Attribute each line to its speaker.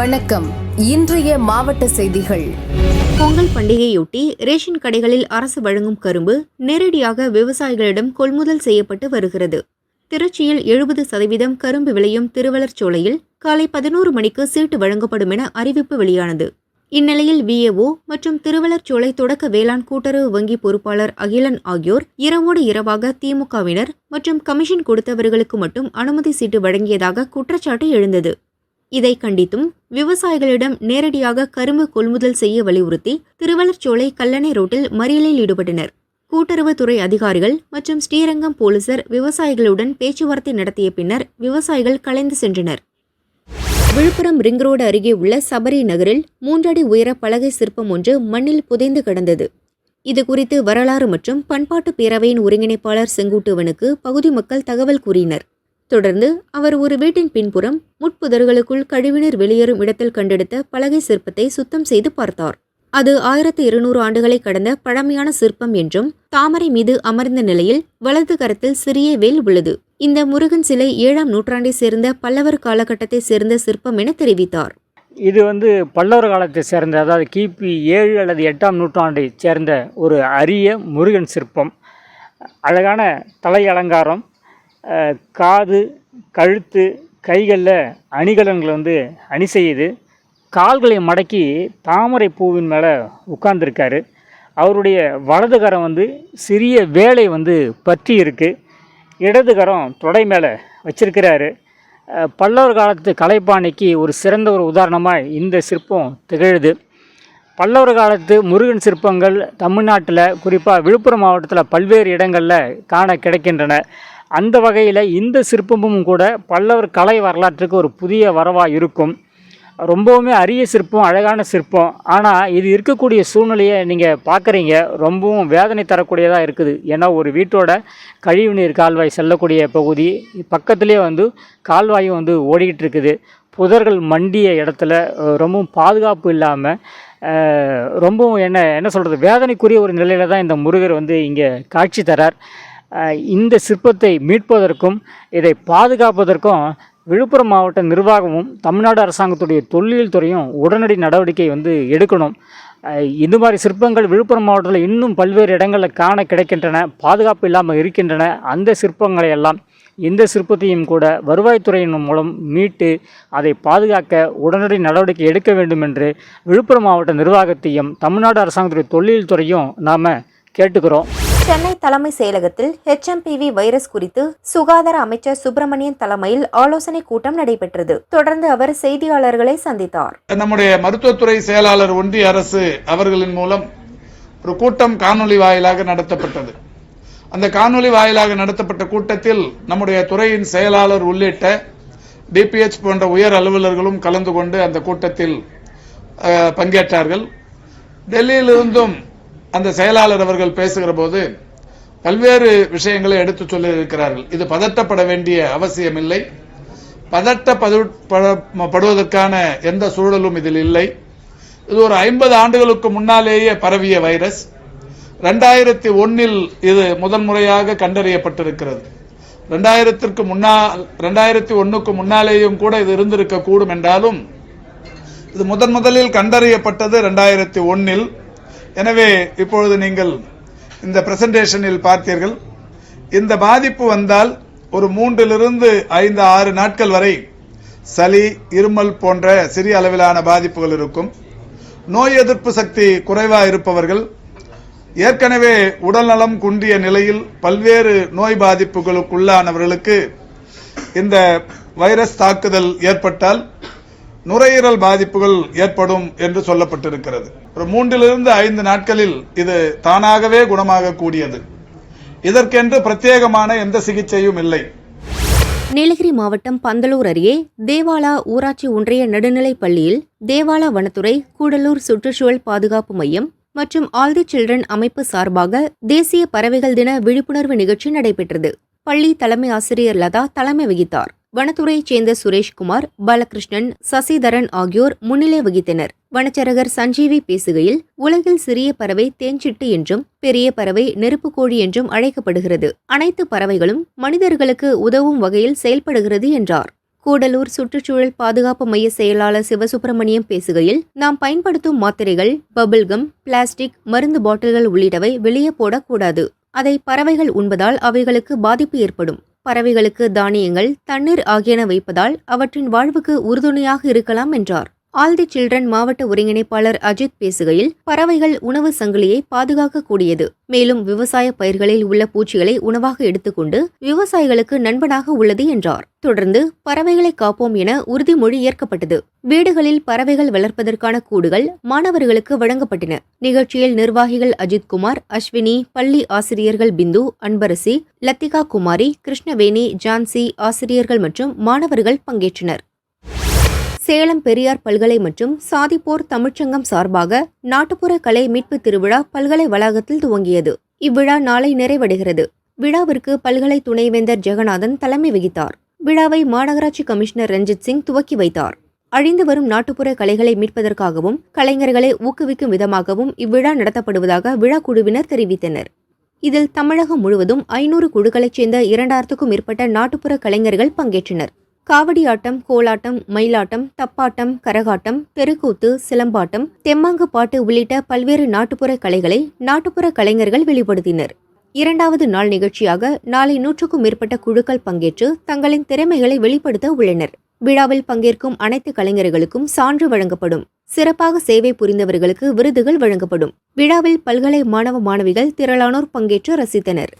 Speaker 1: வணக்கம். இன்றைய மாவட்ட செய்திகள்.
Speaker 2: பொங்கல் பண்டிகையொட்டி ரேஷன் கடைகளில் அரசு வழங்கும் கரும்பு நேரடியாக விவசாயிகளிடம் கொள்முதல் செய்யப்பட்டு வருகிறது. திருச்சியில் எழுபது சதவீதம் கரும்பு விளையும் திருவள்ளர்சோலையில் காலை பதினோரு மணிக்கு சீட்டு வழங்கப்படும் என அறிவிப்பு வெளியானது. இந்நிலையில் விஏஓ மற்றும் திருவள்ளர்சோலை தொடக்க வேளாண் கூட்டுறவு வங்கி பொறுப்பாளர் அகிலன் ஆகியோர் இரவோடு இரவாக திமுகவினர் மற்றும் கமிஷன் கொடுத்தவர்களுக்கு மட்டும் அனுமதி சீட்டு வழங்கியதாக குற்றச்சாட்டு எழுந்தது. இதை கண்டித்தும் விவசாயிகளிடம் நேரடியாக கரும்பு கொள்முதல் செய்ய வலியுறுத்தி திருவள்ளர்சோலை கல்லணை ரோட்டில் மறியலில் ஈடுபட்டனர். கூட்டுறவுத்துறை அதிகாரிகள் மற்றும் ஸ்ரீரங்கம் போலீசார் விவசாயிகளுடன் பேச்சுவார்த்தை நடத்திய பின்னர் விவசாயிகள் கலைந்து சென்றனர். விழுப்புரம் ரிங் ரோடு அருகே உள்ள சபரி நகரில் மூன்றடி உயர பலகை சிற்பம் ஒன்று மண்ணில் புதைந்து கிடந்தது. இது குறித்து வரலாறு மற்றும் பண்பாட்டு பேரவையின் ஒருங்கிணைப்பாளர் செங்குட்டுவனுக்கு பகுதி மக்கள் தகவல் கூறினர். தொடர்ந்து அவர் ஒரு வீட்டின் பின்புறம் முட்புதர்களுக்குள் கழிவுநீர் வெளியேறும் இடத்தில் கண்டெடுத்த பலகை சிற்பத்தை சுத்தம் செய்து பார்த்தார். அது ஆயிரத்து இருநூறு ஆண்டுகளை கடந்த பழமையான சிற்பம் என்றும் தாமரை மீது அமர்ந்த நிலையில் வலது கரத்தில் சிறிய வேல் உள்ளது. இந்த முருகன் சிலை ஏழாம் நூற்றாண்டை சேர்ந்த பல்லவர் காலகட்டத்தை சேர்ந்த சிற்பம் என தெரிவித்தார்.
Speaker 3: இது வந்து பல்லவர் காலத்தை சேர்ந்த அதாவது கிபி ஏழு அல்லது எட்டாம் நூற்றாண்டை சேர்ந்த ஒரு அரிய முருகன் சிற்பம். அழகான தலை அலங்காரம் காது கழுத்து கைகளில் அணிகலன்களை வந்து அணி செய்யுது. கால்களை மடக்கி தாமரை பூவின் மேலே உட்கார்ந்துருக்காரு. அவருடைய வலது கரம் வந்து சிறிய வேலை வந்து பற்றி இருக்குது இடது கரம் தொடை மேலே வச்சிருக்கிறாரு. பல்லவர் காலத்து கலைப்பாணிக்கு ஒரு சிறந்த ஒரு உதாரணமாக இந்த சிற்பம் திகழுது. பல்லவர் காலத்து முருகன் சிற்பங்கள் தமிழ்நாட்டில் குறிப்பாக விழுப்புரம் மாவட்டத்தில் பல்வேறு இடங்களில் காண கிடைக்கின்றன. அந்த வகையில் இந்த சிற்பமும் கூட பல்லவர் கலை வரலாற்றுக்கு ஒரு புதிய வரவாக இருக்கும். ரொம்பவுமே அரிய சிற்பம் அழகான சிற்பம். ஆனால் இது இருக்கக்கூடிய சூழ்நிலையை நீங்கள் பார்க்குறீங்க ரொம்பவும் வேதனை தரக்கூடியதாக இருக்குது. ஏன்னா ஒரு வீட்டோட கழிவுநீர் கால்வாய் செல்லக்கூடிய பகுதி பக்கத்துலேயே வந்து கால்வாயும் வந்து ஓடிக்கிட்டு இருக்குது. புதர்கள் மண்டிய இடத்துல ரொம்பவும் பாதுகாப்பு இல்லாமல் ரொம்பவும் என்ன என்ன சொல்கிறது வேதனைக்குரிய ஒரு நிலையில் தான் இந்த முருகர் வந்து இங்கே காட்சி தரார். இந்த சிற்பத்தை மீட்பதற்கும் இதை பாதுகாப்பதற்கும் விழுப்புரம் மாவட்ட நிர்வாகமும் தமிழ்நாடு அரசாங்கத்துடைய தொல்லியல் துறையும் உடனடி நடவடிக்கை வந்து எடுக்கணும். இந்த இது மாதிரி சிற்பங்கள் விழுப்புரம் மாவட்டத்தில் இன்னும் பல்வேறு இடங்களில் காண கிடைக்கின்றன பாதுகாப்பு இல்லாமல் இருக்கின்றன. அந்த சிற்பங்களை எல்லாம் இந்த சிற்பத்தையும் கூட வருவாய்த்துறையின் மூலம் மீட்டு அதை பாதுகாக்க உடனடி நடவடிக்கை எடுக்க வேண்டும் என்று விழுப்புரம் மாவட்ட நிர்வாகத்தையும் தமிழ்நாடு அரசாங்கத்துடைய தொழில் துறையும் நாம் கேட்டுக்கிறோம்.
Speaker 2: சென்னை தலைமை செயலகத்தில் ஹெச்எம்பிவி வைரஸ் குறித்து சுகாதார அமைச்சர் சுப்பிரமணியன் தலைமையில் ஆலோசனை கூட்டம் நடைபெற்றது. தொடர்ந்து அவர் செய்தியாளர்களை சந்தித்தார்.
Speaker 4: நம்முடைய மருத்துவத்துறை செயலாளர் ஒன்றிய அரசு அவர்களின் மூலம் ஒரு கூட்டம் காணொளி வாயிலாக நடத்தப்பட்டது. அந்த காணொளி வாயிலாக நடத்தப்பட்ட கூட்டத்தில் நம்முடைய துறையின் செயலாளர் உள்ளிட்ட டிபிஎச் போன்ற உயர் அலுவலர்களும் கலந்து கொண்டு அந்த கூட்டத்தில் அஹ், பங்கேற்றார்கள். டெல்லியிலிருந்தும் அந்த செயலாளர் அவர்கள் பேசுகிற போது பல்வேறு விஷயங்களை எடுத்துச் சொல்லி இருக்கிறார்கள் இது பதட்டப்பட வேண்டிய அவசியமில்லை. பதட்டப்படுவதற்கான எந்த சூழலும் இதில் இல்லை. இது ஒரு ஐம்பது ஆண்டுகளுக்கு முன்னாலேயே பரவிய வைரஸ். ரெண்டாயிரத்தி ஒன்னில் இது முதன் முறையாக கண்டறியப்பட்டிருக்கிறது. ரெண்டாயிரத்திற்கு முன்னால் ரெண்டாயிரத்தி ஒன்னுக்கு முன்னாலேயும் கூட இது இருந்திருக்க கூடும் என்றாலும் இது முதன் முதலில் கண்டறியப்பட்டது ரெண்டாயிரத்தி ஒன்னில். எனவே இப்பொழுது நீங்கள் இந்த பிரசன்டேஷனில் பார்த்தீர்கள். இந்த பாதிப்பு வந்தால் ஒரு மூன்றிலிருந்து ஐந்து ஆறு நாட்கள் வரை சளி இருமல் போன்ற சிறிய அளவிலான பாதிப்புகள் இருக்கும். நோய் எதிர்ப்பு சக்தி குறைவா இருப்பவர்கள் ஏற்கனவே உடல்நலம் குன்றிய நிலையில் பல்வேறு நோய் பாதிப்புகளுக்குள்ளானவர்களுக்கு இந்த வைரஸ் தாக்குதல் ஏற்பட்டால் நுரையீரல் பாதிப்புகள் ஏற்படும் என்று சொல்லப்பட்டிருக்கிறது. ஒரு மூன்றிலிருந்து ஐந்து நாட்களில் இது தானாகவே குணமாகக்கூடியது. இதற்கென்று பிரத்யேகமான எந்த சிகிச்சையும் இல்லை.
Speaker 2: நீலகிரி மாவட்டம் பந்தலூர் அருகே தேவாலா ஊராட்சி ஒன்றிய நடுநிலைப் பள்ளியில் தேவாலா வனத்துறை கூடலூர் சுற்றுச்சூழல் பாதுகாப்பு மையம் மற்றும் ஆல் தி சில்ட்ரன் அமைப்பு சார்பாக தேசிய பறவைகள் தின விழிப்புணர்வு நிகழ்ச்சி நடைபெற்றது. பள்ளி தலைமை ஆசிரியர் லதா தலைமை வகித்தார். வனத்துறையைச் சேர்ந்த சுரேஷ்குமார் பாலகிருஷ்ணன் சசிதரன் ஆகியோர் முன்னிலை வகித்தனர். வனச்சரகர் சஞ்சீவி பேசுகையில் உலகில் சிறிய பறவை தேஞ்சிட்டு என்றும் பெரிய பறவை நெருப்புக்கோழி என்றும் அழைக்கப்படுகிறது. அனைத்து பறவைகளும் மனிதர்களுக்கு உதவும் வகையில் செயல்படுகிறது என்றார். கூடலூர் சுற்றுச்சூழல் பாதுகாப்பு மைய செயலாளர் சிவசுப்பிரமணியம் பேசுகையில் நாம் பயன்படுத்தும் மாத்திரைகள் பபிள்கம் பிளாஸ்டிக் மருந்து பாட்டில்கள் உள்ளிட்டவை வெளியே போடக்கூடாது. அதை பறவைகள் உண்பதால் அவைகளுக்கு பாதிப்பு ஏற்படும். பறவைகளுக்கு தானியங்கள் தண்ணீர் ஆகியன வைப்பதால் அவற்றின் வாழ்வுக்கு உறுதுணையாக இருக்கலாம் என்றார். ஆல் தி சில்ட்ரன் மாவட்ட ஒருங்கிணைப்பாளர் அஜித் பேசுகையில் பறவைகள் உணவு சங்கிலியை பாதுகாக்கக்கூடியது. மேலும் விவசாய பயிர்களில் உள்ள பூச்சிகளை உணவாக எடுத்துக்கொண்டு விவசாயிகளுக்கு நண்பனாக உள்ளது என்றார். தொடர்ந்து பறவைகளை காப்போம் என உறுதிமொழி ஏற்கப்பட்டது. வீடுகளில் பறவைகள் வளர்ப்பதற்கான கூடுகள் மாணவர்களுக்கு வழங்கப்பட்டன. நிகழ்ச்சியில் நிர்வாகிகள் அஜித்குமார் அஸ்வினி பள்ளி ஆசிரியர்கள் பிந்து அன்பரசி லத்திகா குமாரி கிருஷ்ணவேணி ஜான்சி ஆசிரியர்கள் மற்றும் மாணவர்கள் பங்கேற்றனர். சேலம் பெரியார் பல்கலை மற்றும் சாதிப்போர் தமிழ்ச்சங்கம் சார்பாக நாட்டுப்புற கலை மீட்பு திருவிழா பல்கலை வளாகத்தில் துவங்கியது. இவ்விழா நாளை நிறைவடைகிறது. விழாவிற்கு பல்கலை துணைவேந்தர் ஜெகநாதன் தலைமை வகித்தார். விழாவை மாநகராட்சி கமிஷனர் ரஞ்சித் சிங் துவக்கி வைத்தார். அழிந்து வரும் நாட்டுப்புற கலைகளை மீட்பதற்காகவும் கலைஞர்களை ஊக்குவிக்கும் விதமாகவும் இவ்விழா நடத்தப்படுவதாக விழா குழுவினர் தெரிவித்தனர். இதில் தமிழகம் முழுவதும் ஐநூறு குழுக்களைச் சேர்ந்த இரண்டாயிரத்துக்கும் மேற்பட்ட நாட்டுப்புற கலைஞர்கள் பங்கேற்றனர். காவடி ஆட்டம் கோலாட்டம் மயிலாட்டம் தப்பாட்டம் கரகாட்டம் தெருக்கூத்து சிலம்பாட்டம் தெம்மாங்கு பாட்டு உள்ளிட்ட பல்வேறு நாட்டுப்புற கலைகளை நாட்டுப்புற கலைஞர்கள் வெளிப்படுத்தினர். இரண்டாவது நாள் நிகழ்ச்சியாக நாளை நூற்றுக்கும் மேற்பட்ட குழுக்கள் பங்கேற்று தங்களின் திறமைகளை வெளிப்படுத்த உள்ளனர். விழாவில் பங்கேற்கும் அனைத்து கலைஞர்களுக்கும் சான்று வழங்கப்படும். சிறப்பாக சேவை புரிந்தவர்களுக்கு விருதுகள் வழங்கப்படும். விழாவில் பல்கலை மாணவ மாணவிகள் திரளானோர் பங்கேற்று ரசித்தனர்.